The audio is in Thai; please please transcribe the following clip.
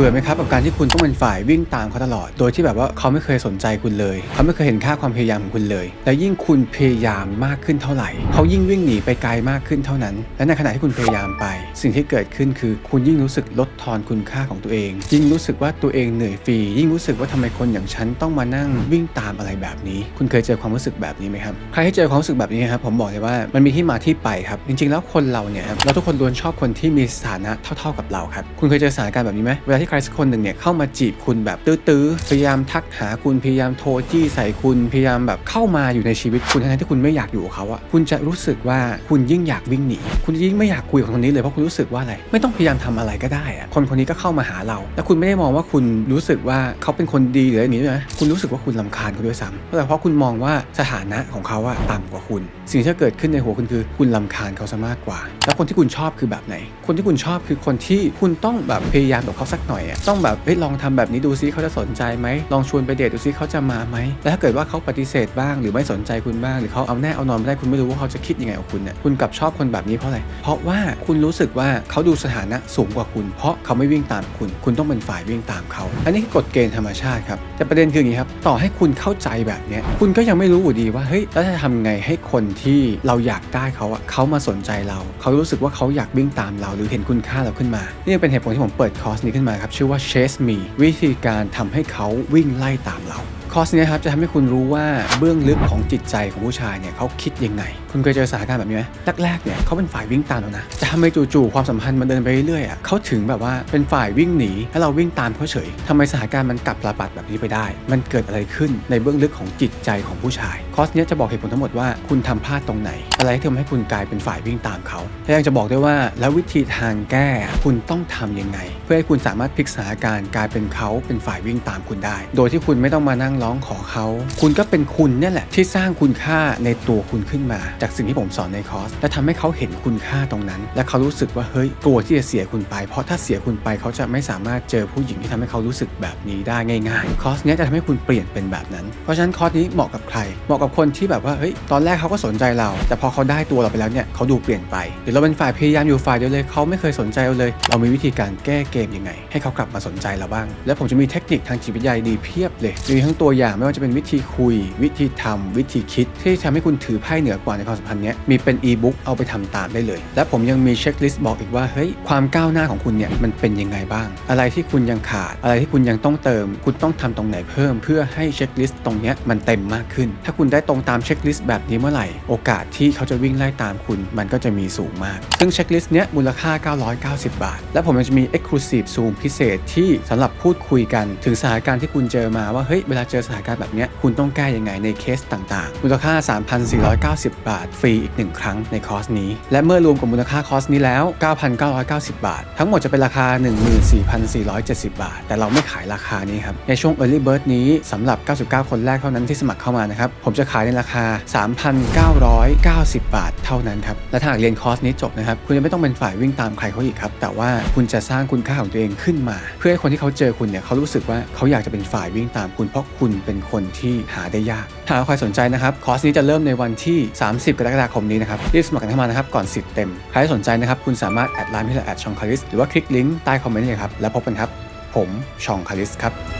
บื่อไหมครับกับการที่คุณต้องเป็นฝ่ายวิ่งตามเขาตลอด โดยที่แบบว่าเขาไม่เคยสนใจคุณเลย เขาไม่เคยเห็นค่าความพยายามของคุณเลย และยิ่งคุณพยายามมากขึ้นเท่าไหร่ เขายิ่งวิ่งหนีไปไกลมากขึ้นเท่านั้น และในขณะที่คุณพยายามไป สิ่งที่เกิดขึ้นคือคุณยิ่งรู้สึกลดทอนคุณค่าของตัวเอง ยิ่งรู้สึกว่าตัวเองเหนื่อยฟรี ยิ่งรู้สึกว่าทำไมคนอย่างฉันต้องมานั่งวิ่งตามอะไรแบบนี้ คุณเคยเจอความรู้สึกแบบนี้ไหมครับ ใครที่เจอความรู้สึกแบบนี้ครับ ผมบอกเลยว่ามันมีที่มาที่ไปครับ จริง ๆ แล้วคนเราเนี่ยครับ เราทุกคนล้วนชอบคนที่มีสถานะเท่า ๆกับเราครับ คุณเคยเจอสถานการณ์แบบนี้ไหมเวลาที่ใครสักคนหนึ่งเนี่ยเข้ามาจีบคุณแบบตื้อๆพยายามทักหาคุณพยายามโทรจี้ใส่คุณพยายามแบบเข้ามาอยู่ในชีวิตคุณทั้งที่คุณไม่อยากอยู่กับเขาอะคุณจะรู้สึกว่าคุณยิ่งอยากวิ่งหนีคุณยิ่งไม่อยากคุยกับคนนี้เลยเพราะคุณรู้สึกว่าอะไร ไม่ต้องพยายามทำอะไรก็ได้อะคนคนนี้ก็เข้ามาหาเราแล้วคุณไม่ได้มองว่าคุณรู้สึกว่าเขาเป็นคนดีหรืออะไรอย่างนี้ด้วยนะคุณรู้สึกว่าคุณลำคาญเขาด้วยซ้ำแต่เพราะคุณมองว่าสถานะของเขาอะต่ำกว่าคุณ สิ่งที่เกิดขึ้นในหัวคุณคือคุณลำคาญเขาซะมากกว่า แล้วคนที่คุณชอบคือแบบไหน คนที่คุณชอบคือคนที่คุณต้องแบบพยายามกับเขาสักหน่อยอะต้องแบบเฮ้ยลองทำแบบนี้ดูซิเขาจะสนใจไหมลองชวนไปเดทดูซิเขาจะมาไหมแล้วถ้าเกิดว่าเขาปฏิเสธบ้างหรือไม่สนใจคุณบ้างหรือเขาเอาแน่เอานอนไม่ได้คุณไม่รู้ว่าเขาจะคิดยังไงกับคุณเนี่ยคุณกลับชอบคนแบบนี้เพราะอะไรเพราะว่าคุณรู้สึกว่าเขาดูสถานะสูงกว่าคุณ เพราะเขาไม่วิ่งตามคุณ คุณต้องเป็นฝ่ายวิ่งตามเขา อันนี้คือกฎเกณฑ์ธรรมชาติครับแต่ประเด็นคืออย่างนี้ครับต่อให้คุณเข้าใจแบบนี้คุณก็ยังไม่รู้อยู่ดีว่าเฮ้ยแล้วจะทำไงให้คนที่เราอยากได้เขาอะเขามาสนใจเรา เขารู้สึกว่าเขาอยากวิ่งตามเรา หรือเห็นคุณค่าเราขึ้นมานี่เป็นเหตุผลที่ผมเปิดคอร์สนี้ขึ้นมาครับชื่อว่า Chase Me วิธีการทำให้เขาวิ่งไล่ตามเราคอร์สเนี้ครับจะทำให้คุณรู้ว่าเบื้องลึกของจิตใจของผู้ชายเนี่ยเขาคิดยังไง คุณเคยเจอสถานการณ์แบบนี้ไหมแรกๆเนี่ยเขาเป็นฝ่ายวิ่งตามเรานะแต่ทำไมจู่ๆความสัมพันธ์มันเดินไปเรื่อยๆอะเขาถึงแบบว่าเป็นฝ่ายวิ่งหนีแล้เราวิ่งตามเขาเฉยทำไมสถานการณ์มันกลับระบาดแบบนี้ไปได้ มันเกิดอะไรขึ้นในเบื้องลึกของจิตใจของผู้ชายคอร์สเนี้ยจะบอกเหตุผลทั้งหมดว่าคุณทำพลาดตรงไหน อะไรที่ทำให้คุณกลายเป็นฝ่ายวิ่งตามเขาและยังจะบอกด้วยว่าแล้ววิธีทางแก้คุณต้องทำยังไง เพื่อให้คุณสามารถพลิกสถานการณ์กลายเป็นเขาเป็นฝ่ายวิ่งตามคุณได้ โดยที่คุณไม่ต้องมานั่งร้องขอเขา คุณก็เป็นคุณเนี่ยแหละที่สร้างคุณค่าในตัวคุณขึ้นมา จากสิ่งที่ผมสอนในคอร์สและทำให้เขาเห็นคุณค่าตรงนั้น และเขารู้สึกว่าเฮ้ยกลัวที่จะเสียคุณไป เพราะถ้าเสียคุณไปเขาจะไม่สามารถเจอผู้หญิงที่ทำให้เขารู้สึกแบบนี้ได้ง่ายๆ คอร์สเนี้ยจะทำให้คุณเปลี่ยนเป็นแบบนั้น เพราะฉะนั้นคอร์สนี้เหมาะกับใครเหมาะกับคนที่แบบว่าเฮ้ยตอนแรกเขาก็สนใจเรา แต่พอเขาได้ตัวเราไปแล้วเนี่ยเขาดูเปลี่ยนไปหรือเราเป็นฝ่ายพยายามอยู่ฝ่ายเดียวเลยเขาไม่เคยสนใจเราเลย เรามีวิธีการแก้เกมยังไง ให้เขากลับมาสนใจเราบ้าง และผมจะมีเทคนิคทางจิตวิทยาดีเพียบเลยมีทั้งตัวอย่างไม่ว่าจะเป็นวิธีคุย วิธีทำวิธีคิด ที่ทำให้คุณถือไพ่เหนือกว่าในความสัมพันธ์เนี้ยมีเป็นอีบุ๊กเอาไปทำตามได้เลย และผมยังมีเช็คลิสต์บอกอีกว่าเฮ้ยความก้าวหน้าของคุณเนี่ยมันเป็นยังไงบ้าง อะไรที่คุณยังขาด อะไรที่คุณยังต้องเติม คุณต้องทำตรงไหนเพิ่ม เพื่อให้เช็คลิสต์ตรงเนี้ยมันเต็มมากขึ้น ถ้าคุณได้ตรงตามเช็คลิสต์แบบนี้เมื่อไหร่ โอกาสที่เขาจะวิ่งไล่ตามคุณ มันก็จะมีสูงมาก ซึ่งเช็คลิสต์เนี้ยมูลค่า 990 บาท และผมจะมี Exclusive Zoom พิเศษที่สำหรับพูดคุยกัน ถึงสถานการณ์ที่คุณเจอมาว่าเฮ้ยเวลาเจอสถานการณ์แบบเนี้ยคุณต้องแก้ยังไงในเคสต่างๆ มูลค่า 3,490 บาท ฟรีอีก 1 ครั้งในคอร์สนี้ และเมื่อรวมกับมูลค่าคอร์สนี้แล้ว 9,990 บาท ทั้งหมดจะเป็นราคา 14,470 บาท แต่เราไม่ขายราคานี้ครับในช่วง Early Bird นี้สำหรับ 99 คนแรกเท่านั้นที่สมัครเข้ามานะครับผมจะจะขายในราคา 3,990 บาท เท่านั้นครับ และถ้าหากเรียนคอร์สนี้จบนะครับ คุณจะไม่ต้องเป็นฝ่ายวิ่งตามใครเขาอีกครับ แต่ว่าคุณจะสร้างคุณค่าของตัวเองขึ้นมา เพื่อให้คนที่เขาเจอคุณเนี่ยเขารู้สึกว่าเขาอยากจะเป็นฝ่ายวิ่งตามคุณ เพราะคุณเป็นคนที่หาได้ยากถ้าใครสนใจนะครับ คอร์สนี้จะเริ่มในวันที่ 30 กรกฎาคมนี้นะครับ รีบสมัครกันเข้ามานะครับ ก่อนสิทธิ์เต็ม ใครที่สนใจนะครับ คุณสามารถแอดไลน์ที่เราแอดชองคาริสหรือว่าคลิกลิงก์ใต้คอมเมนต์เลยครับ แล้วพบกันครับ ผมชองคาริสครับ